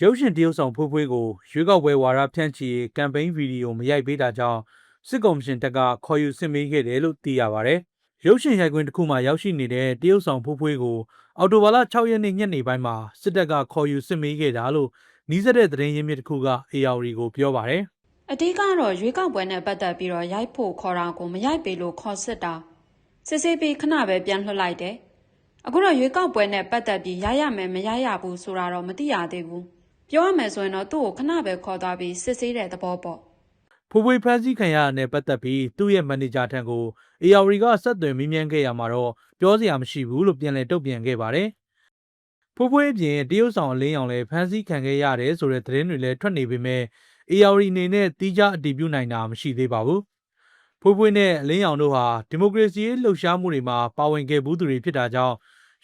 ရုပ်ရှင်တရုပ်ဆောင်ဖိုးဖွေးကိုရွေးကောက်ပွဲဝါဒဖြန့်ချီရေးကမ်ပိန်းဗီဒီယိုမရိုက်ပေးတာကြောင့်စစ်ကောင်ရှင်တပ်ကခေါ်ယူစစ်မေးခဲ့တယ်လို့သိရပါဗျ။ရုပ်ရှင်ရိုက်ကွင်းတစ်ခုမှာရောက်ရှိနေတဲ့တရုပ်ဆောင်ဖိုးဖွေးကိုအော်တိုဘာလ6ရက်နေ့ညနေပိုင်းမှာစစ်တပ်ကခေါ်ယူစစ်မေးခဲ့တာလို့နီးစပ်တဲ့သတင်းရင်းမြစ်တစ်ခုက AR ကိုပြောပါဗျ။အဓိကတော့ရွေးကောက်ပွဲနဲ့ပတ်သက်ပြီးတော့ရိုက်ဖို့ခေါ်တာကိုမရိုက်ပေလို့ခေါ်စစ်တာစစ်စစ်ပြီးခဏပဲပြန်လွှတ်လိုက်တယ်အခုတော့ရွေးကောက်ပွဲနဲ့ပတ်သက်ပြီးရရမယ်မရရဘူးဆိုတာတော့မသိရသေးဘူး ပြောရမယ်ဆိုရင်တော့သူ့ကိုခဏပဲခေါ်သွားပြီးစစ်ဆေးတဲ့သဘောပေါ့ဖိုးဖွေးဖမ်းဆီးခံရတာနဲ့ပတ်သက်ပြီးသူ့ရဲ့မန်နေဂျာထံကို AR ကဆက်သွယ်မေးမြန်းခဲ့ရမှာတော့ပြောစရာမရှိဘူးလို့ပြန်လည်တုံ့ပြန်ခဲ့ပါတယ်။ဖိုးဖွေးအပြင်တရုတ်ဆောင်အလင်းအောင်လည်းဖမ်းဆီးခံခဲ့ရတယ်ဆိုတဲ့သတင်းတွေလည်းထွက်နေပေမဲ့ AR အနေနဲ့တီးခြားအတည်ပြုနိုင်တာမရှိသေးပါဘူး။ဖိုးဖွေးနဲ့အလင်းအောင်တို့ဟာဒီမိုကရေစီရေးလှုပ်ရှားမှုတွေမှာပါဝင်ခဲ့ဘူးသူတွေဖြစ်တာကြောင့်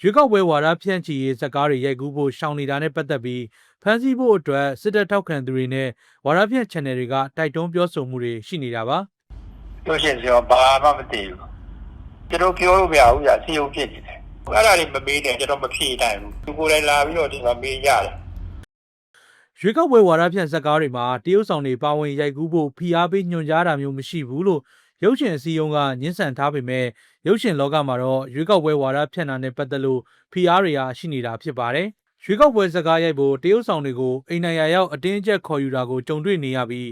ရွေးကောက်ပွဲဝါဒဖြန့်ချီရေးဇက်ကားတွေရိုက်ကူးဖို့ရှောင်နေတာနဲ့ပတ်သက်ပြီးဖမ်းဆီးဖို့အတွက်စစ်တပ်ထောက်ခံသူတွေနဲ့ဝါဒဖြန့် channel တွေကတိုက်တွန်းပြောဆိုမှုတွေရှိနေတာပါလို့ရှိရင်ကျွန်တော်ဘာမှမသိဘူးကျွန်တော်ပြောလို့မရဘူးကြာစီယုံဖြစ်နေတယ်အဲ့ဒါတွေမမေးနဲ့ကျွန်တော်မဖြေနိုင်ဘူးသူကိုယ်တိုင်လာပြီးတော့ဒီမှာမေးရတယ်ရွေးကောက်ပွဲဝါဒဖြန့်ဇက်ကားတွေမှာတရုတ်ဆောင်တွေပါဝင်ရိုက်ကူးဖို့ဖိအားပေးညွှန်ကြားတာမျိုးမရှိဘူးလို့ ရုပ်ရှင်အစည်းအရုံးကညှင်းဆန်ထားပေမဲ့ရုပ်ရှင်လောကမှာတော့ရွေးကောက်ပွဲဝါဒဖြန့်တာနဲ့ပတ်သက်လို့ဖိအားတွေဟာရှိနေတာဖြစ်ပါတယ်။ရွေးကောက်ပွဲဇက်ကားရိုက်ဖို့တရုတ်ဆောင်တွေကိုအိမ်နိုင်ရာရောက်အတင်းအကျပ်ခေါ်ယူတာကိုကြုံတွေ့နေရပြီး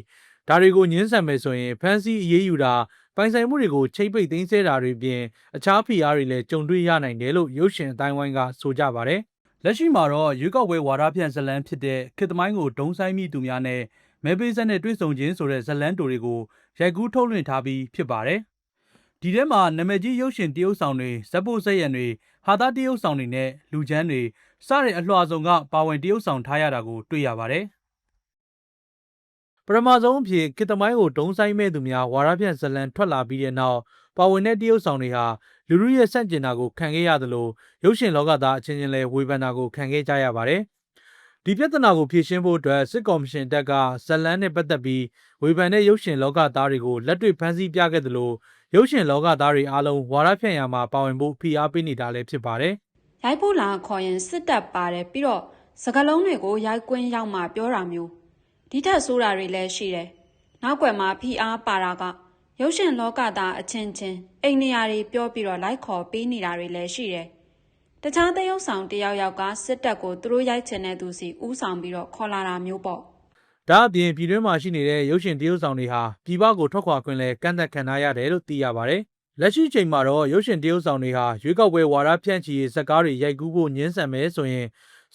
ဒါတွေကိုညှင်းဆန်မယ်ဆိုရင်ဖမ်းဆီးအရေးယူတာပိုင်ဆိုင်မှုတွေကိုချိတ်ပိတ်သိမ်းဆည်းတာတွေပြင်အခြားဖိအားတွေလည်းကြုံတွေ့ရနိုင်တယ်လို့ရုပ်ရှင်အတိုင်းဝိုင်းကဆိုကြပါတယ်။လက်ရှိမှာတော့ရွေးကောက်ပွဲဝါဒဖြန့်ဇလန်းဖြစ်တဲ့ခေတ်သမိုင်းကိုဒုံဆိုင်မိသူများနဲ့ မဲပေးဆက်နဲ့တွေ့ဆုံခြင်းဆိုတဲ့ဇလန်းတိုတွေကိုရိုက်ကူးထုတ်လွှင့်ထားပြီးဖြစ်ပါတယ်။ဒီထဲမှာနာမည်ကြီးရုပ်ရှင်တရုပ်ဆောင်တွေဇက်ပို့ဇက်ရံတွေဟာသားတရုပ်ဆောင်တွေနဲ့လူချမ်းတွေစတဲ့အလွှာစုံကပါဝင်တရုပ်ဆောင်ထားရတာကိုတွေ့ရပါတယ်။ပထမဆုံးအဖြစ်ခေတ်သမိုင်းကိုဒုံဆိုင်မဲ့သူများဝါဒဖြန့်ဇလန်းထွက်လာပြီးတဲ့နောက်ပါဝင်တဲ့တရုပ်ဆောင်တွေဟာလူလူရဲ့ဆန့်ကျင်တာကိုခံခဲ့ရသလိုရုပ်ရှင်လောကသားအချင်းချင်းလည်းဝေဖန်တာကိုခံခဲ့ကြရပါတယ်။ ဒီပြဿနာကိုဖြေရှင်းဖို့အတွက်စစ်ကော်မရှင်တပ်ကဇလန်းနဲ့ပတ်သက်ပြီးဝေဖန်တဲ့ရုပ်ရှင်လောကသားတွေကိုလက်တွေ့ဖမ်းဆီးပြခဲ့သလိုရုပ်ရှင်လောကသားတွေအားလုံးဝါဒဖြန့်ရမှာပါဝင်ဖို့ဖိအားပေးနေတာလည်းဖြစ်ပါတယ်ရိုက်ဖို့လာခေါ်ရင်စစ်တပ်ပါတယ်ပြီးတော့စကလုံးတွေကိုရိုက်ကွင်းရောက်မှပြောတာမျိုးဒီထက်ဆိုးတာတွေလည်းရှိတယ်နောက်ွယ်မှာဖိအားပါတာကရုပ်ရှင်လောကသားအချင်းချင်းအိမ်နေရာတွေပြောပြီးတော့လိုက်ခေါ်ပေးနေတာတွေလည်းရှိတယ် တခြားသရုပ်ဆောင်တယောက်ယောက်ကစစ်တပ်ကိုသူတို့ရိုက်ချင်တဲ့သူစီဥဆောင်ပြီးတော့ခေါ်လာတာမျိုးပေါ့။ဒါအပြင်ပြည်တွင်းမှာရှိနေတဲ့ရုပ်ရှင်တရုပ်ဆောင်တွေဟာပြည်ပကိုထွက်ခွာခွင့်လဲကန့်သတ်ခံထားရတယ်လို့သိရပါတယ်။လက်ရှိချိန်မှာတော့ရုပ်ရှင်တရုပ်ဆောင်တွေဟာရွေးကောက်ပွဲဝါဒဖြန့်ချီရေးဇက်ကားတွေရိုက်ကူးဖို့ညှင်းဆန်မယ်ဆိုရင်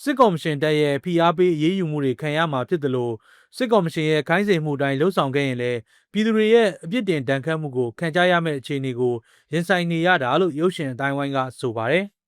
စစ်ကော်မရှင်တပ်ရဲ့ဖိအားပေးအရေးယူမှုတွေခံရမှာဖြစ်တယ်လို့စစ်ကော်မရှင်ရဲ့ခိုင်းစေမှုအတိုင်းလှုံ့ဆော်ခဲ့ရင်လည်းပြည်သူတွေရဲ့အပြစ်တင်တန်ခတ်မှုကိုခံကြရမယ့်အခြေအနေကိုရင်ဆိုင်နေရတာလို့ရုပ်ရှင်အတိုင်းဝိုင်းကဆိုပါတယ်။